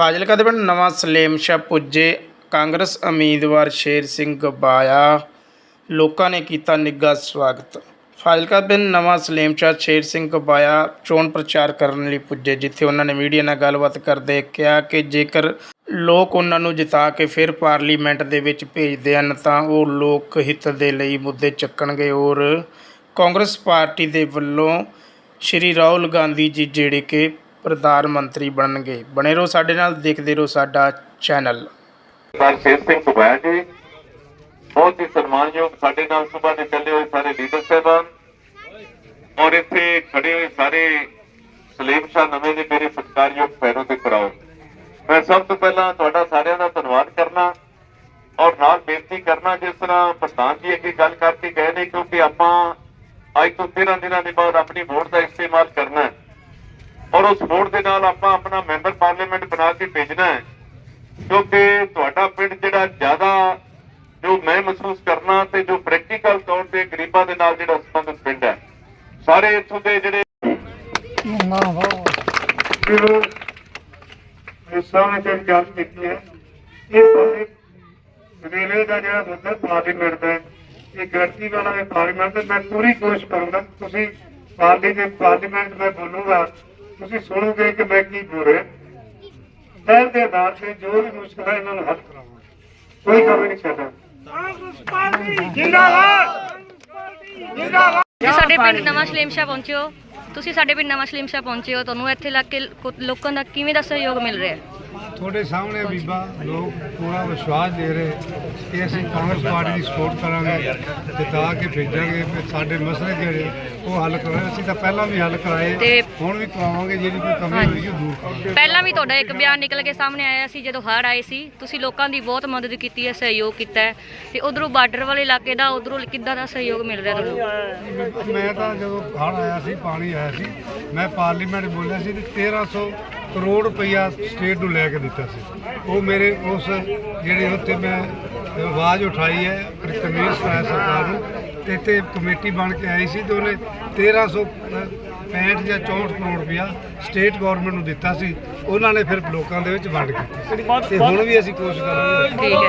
ਫਾਜ਼ਿਲਕਾ ਦੇ ਪਿੰਡ ਨਵਾਂ ਸਲੇਮ ਸ਼ਾਹ ਪੁੱਜੇ। ਕਾਂਗਰਸ ਉਮੀਦਵਾਰ ਸ਼ੇਰ ਸਿੰਘ ਗਬਾਇਆ। ਲੋਕਾਂ ਨੇ ਕੀਤਾ ਨਿੱਘਾ ਸਵਾਗਤ। ਫਾਜ਼ਿਲਕਾ ਪਿੰਡ ਨਵਾਂ ਸਲੇਮ ਸ਼ਾਹ ਸ਼ੇਰ ਸਿੰਘ ਗਬਾਇਆ ਚੋਣ ਪ੍ਰਚਾਰ ਕਰਨ ਲਈ ਪੁੱਜੇ, ਜਿੱਥੇ ਉਹਨਾਂ ਨੇ ਮੀਡੀਆ ਨਾਲ ਗੱਲਬਾਤ ਕਰਦੇ ਕਿਹਾ ਕਿ ਜੇਕਰ ਲੋਕ ਉਹਨਾਂ ਨੂੰ ਜਿਤਾ ਕੇ ਫਿਰ ਪਾਰਲੀਮੈਂਟ ਦੇ ਵਿੱਚ ਭੇਜਦੇ ਹਨ, ਤਾਂ ਉਹ ਲੋਕ ਹਿੱਤ ਦੇ ਲਈ ਮੁੱਦੇ ਚੱਕਣਗੇ। ਔਰ ਕਾਂਗਰਸ ਪਾਰਟੀ ਦੇ ਵੱਲੋਂ ਸ਼੍ਰੀ ਰਾਹੁਲ ਗਾਂਧੀ ਜੀ, ਜਿਹੜੇ ਕਿ ਪ੍ਰਧਾਨ ਮੰਤਰੀ ਬਣਨਗੇ। ਬਣੇ ਰਹੋ ਸਾਡੇ ਨਾਲ, ਦੇਖਦੇ ਰਹੋ ਸਾਡਾ ਚੈਨਲ। ਸਰ ਸਿੰਘ ਕੁਬੈਰ ਜੀ, ਬਹੁਤ ਹੀ ਸਨਮਾਨਯੋਗ ਸਾਡੇ ਨਾਲ ਸੁਭਾ ਦੇ ਚੱਲੇ ਹੋਏ ਸਾਰੇ ਲੀਡਰ ਸਾਹਿਬਾਨ ਔਰ ਇੱਥੇ ਖੜੇ ਹੋਏ ਸਾਰੇ ਸਲੀਮ ਸ਼ਾਹ ਨਵੇਂ ਦੇ ਮੇਰੇ ਸਤਿਕਾਰਯੋਗ ਪੈਰੋਂ ਤੇ ਕਰਾਓ ਮੈਂ ਸਭ ਤੋਂ ਪਹਿਲਾਂ ਤੁਹਾਡਾ ਸਾਰਿਆਂ ਦਾ ਧੰਨਵਾਦ ਕਰਨਾ ਔਰ ਨਾਲ ਬੇਨਤੀ ਕਰਨਾ ਜਿਸ ਤਰ੍ਹਾਂ ਪ੍ਰਧਾਨ ਜੀ ਅੱਗੇ ਗੱਲ ਕਰਕੇ ਗਏ ਨੇ ਕਿਉਂਕਿ ਆਪਾਂ ਅੱਜ ਤੋਂ 13 ਦਿਨਾਂ ਦੇ ਬਾਅਦ ਆਪਣੀ ਵੋਟ ਦਾ ਇਸਤੇਮਾਲ ਕਰਨਾ ਹੈ। ਔਰ ਉਸ ਵੋਟ ਦੇ ਨਾਲ ਆਪਾਂ ਆਪਣਾ ਮੈਂਬਰ ਪਾਰਲੀਮੈਂਟ ਬਣਾ ਕੇ ਭੇਜਣਾ ਹੈ। ਕਿਉਂਕਿ ਤੁਹਾਡਾ ਪਿੰਡ ਜਿਹੜਾ ਜ਼ਿਆਦਾ ਜੋ ਮੈਂ ਮਹਿਸੂਸ ਕਰਨਾ ਤੇ ਜੋ ਪ੍ਰੈਕਟੀਕਲ ਤੌਰ ਤੇ ਗਰੀਬਾਂ ਦੇ ਨਾਲ ਜਿਹੜਾ ਸੰਬੰਧਿਤ ਪਿੰਡ ਹੈ, ਸਾਰੇ ਇੱਥੋਂ ਦੇ ਜਿਹੜੇ ਜੋ ਇਸ ਸਾਹਮਣੇ ਤੇ ਗੱਲ ਕੀਤੀ ਹੈ ਇਹ ਸਾਰੇ ਦਾ ਜਿਹੜਾ ਮੁੱਦਾ ਪਾਰਲੀਮੈਂਟ ਦਾ ਇਹ ਗਰਤੀ ਵਾਲਾ ਪਾਰਲੀਮੈਂਟ ਮੈਂ ਪੂਰੀ ਕੋਸ਼ਿਸ਼ ਕਰੂੰਗਾ, ਤੁਸੀਂ ਪਾਰਟੀ ਦੇ ਪਾਰਲੀਮੈਂਟ ਮੈਂ ਬੋਲੂੰਗਾ। ਤੁਸੀਂ ਸੁਣੋਗੇ ਕਿ ਮੈਂ ਕੀ ਬੋਲ ਰਿਹਾ? ਪਹਿਲ ਦੇ ਆਧਾਰ ਤੇ ਜੋ ਵੀ ਮੁਸ਼ਕਲ ਹੈ ਇਹਨਾਂ ਨੂੰ ਹੱਲ ਕਰਾਂਗਾ ਕੋਈ ਕਮੀ ਨਹੀਂ ਛੱਡਾਂਗਾ ਤੁਸੀਂ ਸਾਡੇ ਪਿੰਡ ਨਵਾਂ ਸ਼ਲੀਮਸ਼ਾ ਪਹੁੰਚੇ ਹੋ। ਤੁਸੀਂ ਸਾਡੇ ਪਿੰਡ ਨਵਾਂ ਸ਼ਲੀਮਸ਼ਾ ਪਹੁੰਚੇ ਹੋ ਤੁਹਾਨੂੰ ਇੱਥੇ ਲੱਗ ਕੇ ਲੋਕਾਂ ਦਾ ਕਿਵੇਂ ਦਾ ਸਹਿਯੋਗ ਮਿਲ ਰਿਹਾ? ਹੈ ਤੁਹਾਡੇ ਸਾਹਮਣੇ ਬੀਬਾ ਲੋਕ ਪੂਰਾ ਵਿਸ਼ਵਾਸ ਦੇ ਰਹੇ ਕਿ ਅਸੀਂ ਕਾਂਗਰਸ ਪਾਰਟੀ ਦੀ ਸਪੋਰਟ ਕਰਾਂਗੇ ਜਿਤਾ ਕੇ ਭੇਜਾਂਗੇ ਤੇ ਸਾਡੇ ਮਸਲੇ ਜਿਹੜੇ ਉਹ ਹੱਲ ਕਰਾਂਗੇ। ਅਸੀਂ ਤਾਂ ਪਹਿਲਾਂ ਵੀ ਹੱਲ ਕਰਾਏ ਤੇ- ਹੁਣ ਵੀ ਕਰਾਵਾਂਗੇ ਜਿਹੜੀ ਕੋਈ ਕਮੀ ਹੋਈ ਉਹ ਦੂਰ ਕਰਾਂਗੇ। ਪਹਿਲਾਂ ਵੀ ਤੁਹਾਡਾ ਇੱਕ ਬਿਆਨ ਨਿਕਲ ਕੇ ਸਾਹਮਣੇ ਆਇਆ ਸੀ ਜਦੋਂ ਹੜ੍ਹ ਆਏ ਸੀ। ਤੁਸੀਂ ਲੋਕਾਂ ਦੀ ਬਹੁਤ ਮਦਦ ਕੀਤੀ ਹੈ ਸਹਿਯੋਗ ਕੀਤਾ ਹੈ। ਤੇ ਉਧਰੋਂ ਬਾਰਡਰ ਵਾਲੇ ਇਲਾਕੇ ਦਾ ਉਧਰੋਂ ਕਿੱਦਾਂ ਦਾ ਸਹਿਯੋਗ ਮਿਲ ਰਿਹਾ ਤੁਹਾਨੂੰ? ਮੈਂ ਤਾਂ ਜਦੋਂ ਹੜ੍ਹ ਆਇਆ ਸੀ ਪਾਣੀ ਆਇਆ ਸੀ। ਮੈਂ ਪਾਰਲੀਮੈਂਟ ਬੋਲਿਆ ਸੀ ਤੇ 1300 ਕਰੋੜ ਰੁਪਈਆ ਸਟੇਟ ਨੂੰ ਲੈ ਕੇ ਦਿੱਤਾ ਸੀ। ਉਹ ਮੇਰੇ ਉਸ ਜਿਹੜੇ ਉੱਤੇ ਮੈਂ ਆਵਾਜ਼ ਉਠਾਈ ਹੈ ਤਮੀਜ਼ ਕਰਾਇਆ ਸਰਕਾਰ ਨੂੰ ਤੇ ਇੱਥੇ ਕਮੇਟੀ ਬਣ ਕੇ ਆਈ ਸੀ ਤੇ ਉਹਨੇ 1300 65 ਜਾਂ 64 ਕਰੋੜ ਰੁਪਇਆ ਸਟੇਟ ਗਵਰਨਮੈਂਟ ਨੂੰ ਦਿੱਤਾ ਸੀ। ਉਹਨਾਂ ਨੇ ਫਿਰ ਲੋਕਾਂ ਦੇ ਵਿੱਚ ਵੰਡ ਕੀਤੀ। ਤੇ ਹੁਣ ਵੀ ਅਸੀਂ ਕੋਸ਼ਿਸ਼ ਕਰਾਂਗੇ। ਠੀਕ ਹੈ।